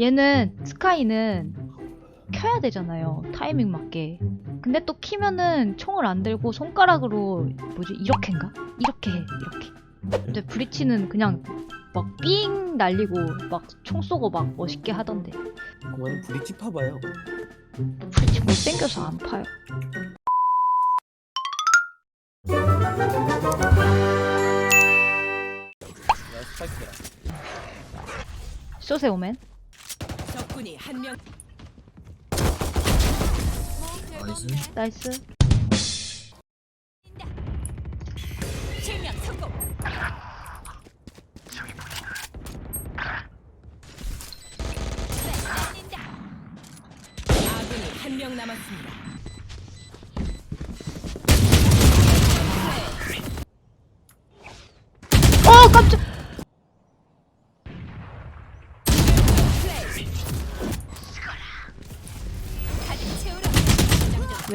얘는 스카이는 켜야 되잖아요. 타이밍 맞게. 근데 또 키면은 총을 안 들고 손가락으로 뭐지 이렇게인가? 이렇게 해 이렇게. 근데 브리치는 그냥 막 삥 날리고 막 총 쏘고 막 멋있게 하던데. 그만 브릿지 파봐요. 브리치 못생겨서 안 파요. 나 스파이크야. 쏘세 오맨. 적군이 한 명. 나이스. 나이스. 실명 성공. 아군이 한 명 남았습니다.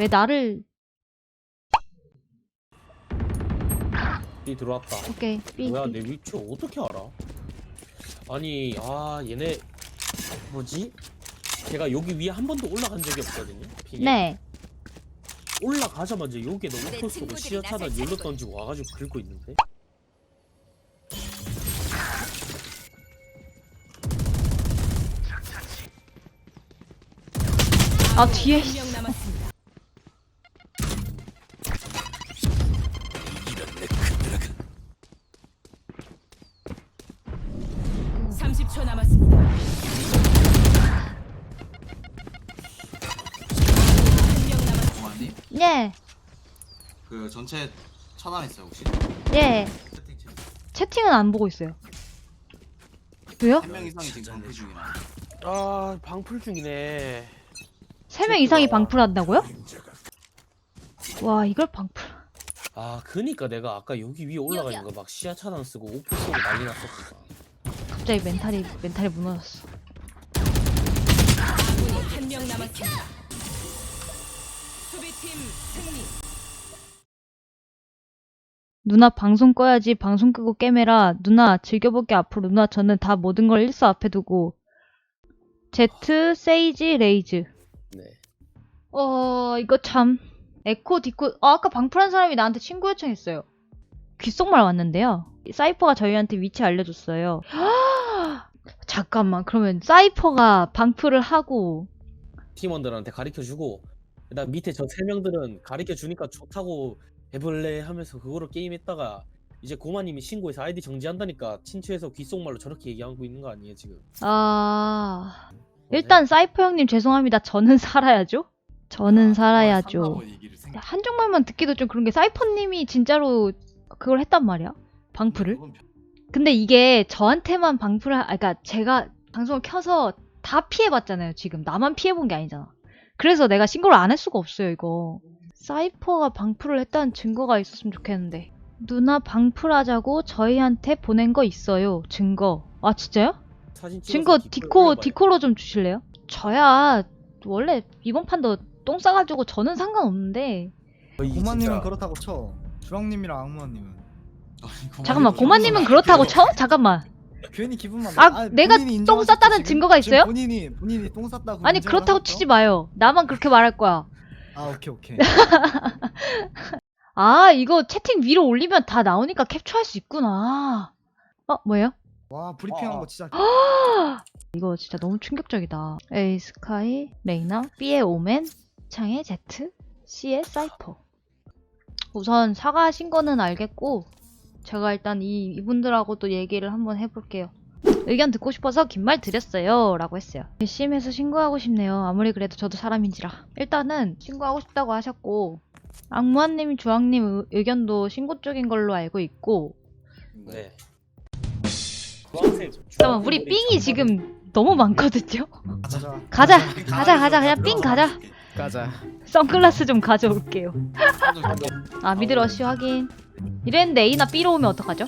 왜 나를? B 들어왔다. 오케이 삐. 뭐야 삐. 내 위치 어떻게 알아? 아니 아 얘네 뭐지? 걔가 여기 위에 한 번도 올라간 적이 없거든요. 핑에. 네. 올라가자마자 여기에 너무 내 쏘고 시야차단 열로 던지고 와가지고 긁고 있는데. 아 뒤에. 30초 남았습니다. 한명 남았습니다. 네. 그 전체 차단했어요 혹시? 예. 채팅은 안 보고 있어요. 왜요? 한 명 이상이 지금 방패 중이라. 아 방풀 중이네. 3명 이상이 방풀 한다고요? 와, 이걸 방풀. 아 그니까 내가 아까 여기 위에 올라가 있는 막 시야 차단 쓰고 오프 쓰고 난리 났었구나. 갑자기 멘탈이 멘탈이 무너졌어. 아군이 한명 남았습니다. 수비팀 승리. 누나 방송 꺼야지 방송 끄고 깨매라. 누나 즐겨보기 앞으로 누나 저는 다 모든 걸 일서 앞에 두고. 제트 세이지 레이즈. 네. 어 이거 참 에코 디코 어, 아까 방풀한 사람이 나한테 친구 요청했어요. 귓속말 왔는데요. 사이퍼가 저희한테 위치 알려줬어요. 잠깐만 그러면 사이퍼가 방풀을 하고 팀원들한테 가르쳐 주고 그다음 밑에 저 세 명들은 가르쳐 주니까 좋다고 해볼래 하면서 그거로 게임했다가 이제 고마님이 신고해서 아이디 정지한다니까 친추해서 귓속말로 저렇게 얘기하고 있는 거 아니에요 지금? 아 일단 사이퍼 형님 죄송합니다. 저는 살아야죠. 저는 살아야죠. 얘기를 생각. 한쪽말만 듣기도 좀 그런 게 사이퍼님이 진짜로 그걸 했단 말이야. 방풀을. 근데 이게 저한테만 방풀을, 하- 아, 그러니까 제가 방송을 켜서 다 피해봤잖아요, 지금. 나만 피해본 게 아니잖아. 그래서 내가 신고를 안 할 수가 없어요, 이거. 사이퍼가 방풀을 했다는 증거가 있었으면 좋겠는데. 누나 방풀하자고 저희한테 보낸 거 있어요, 증거. 아, 진짜요? 증거 디코. 디코로 좀 주실래요? 저야, 원래 이번 판도 똥 싸가지고 저는 상관없는데. 고마님은 진짜 그렇다고 쳐. 주황님이랑 고마님 잠깐만, 좀 고마님은 좀 그렇다고. 쳐? 잠깐만. 괜히 기분만. 아, 나- 내가 본인이 똥 인정하셨죠, 쌌다는 지금? 증거가 지금 있어요? 본인이 본인이 똥 쌌다고. 아니, 인정을 그렇다고 하셨죠? 치지 마요. 나만 그렇게 말할 거야. 아 오케이 오케이. 아, 이거 채팅 위로 올리면 다 나오니까 캡처할 수 있구나. 어, 뭐예요? 와 브리핑한 아. 거 진짜. 이거 진짜 너무 충격적이다. A 스카이, 레이나, B의 오멘, 창의 제트, C의 사이퍼. 우선 사과하신 거는 알겠고, 제가 일단 이, 이분들하고도 얘기를 한번 해볼게요. 의견 듣고 싶어서 긴 말 드렸어요. 라고 했어요. 심해서 신고하고 싶네요. 아무리 그래도 저도 사람인지라. 일단은 신고하고 싶다고 하셨고, 악무한님, 주황님 의- 의견도 신고 쪽인 걸로 알고 있고, 네. 잠깐만, 우리 삥이 지금 너무 많거든요? 가자. 가자, 가자, 가자, 그냥 삥 가자. 가자. 선글라스 좀 가져올게요. 아, 미드러쉬 확인. 이랬는데 A나 B로 오면 어떡하죠?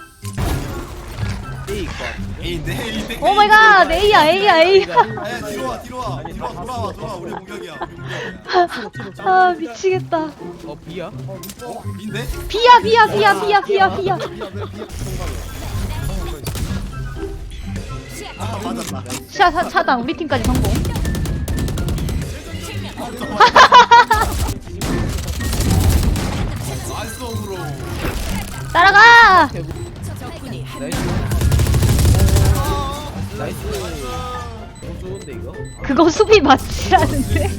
에이 네. 오 마이 갓! A야, A야, A! 아 뒤로 와 뒤로 와 뒤로 와 돌아와 돌아와 우리 공격이야 우리 공격이야. 아, 미치겠다. 어 비야? 어 민데? B야, B야, B야, B야, B야, B야. 아 맞았다 차, 차, 차단 우리 팀까지 성공. 따라가! 적군이 한 나이스. 나이스. 너무 좋은데 이거? 그거 수비 맞지라는데?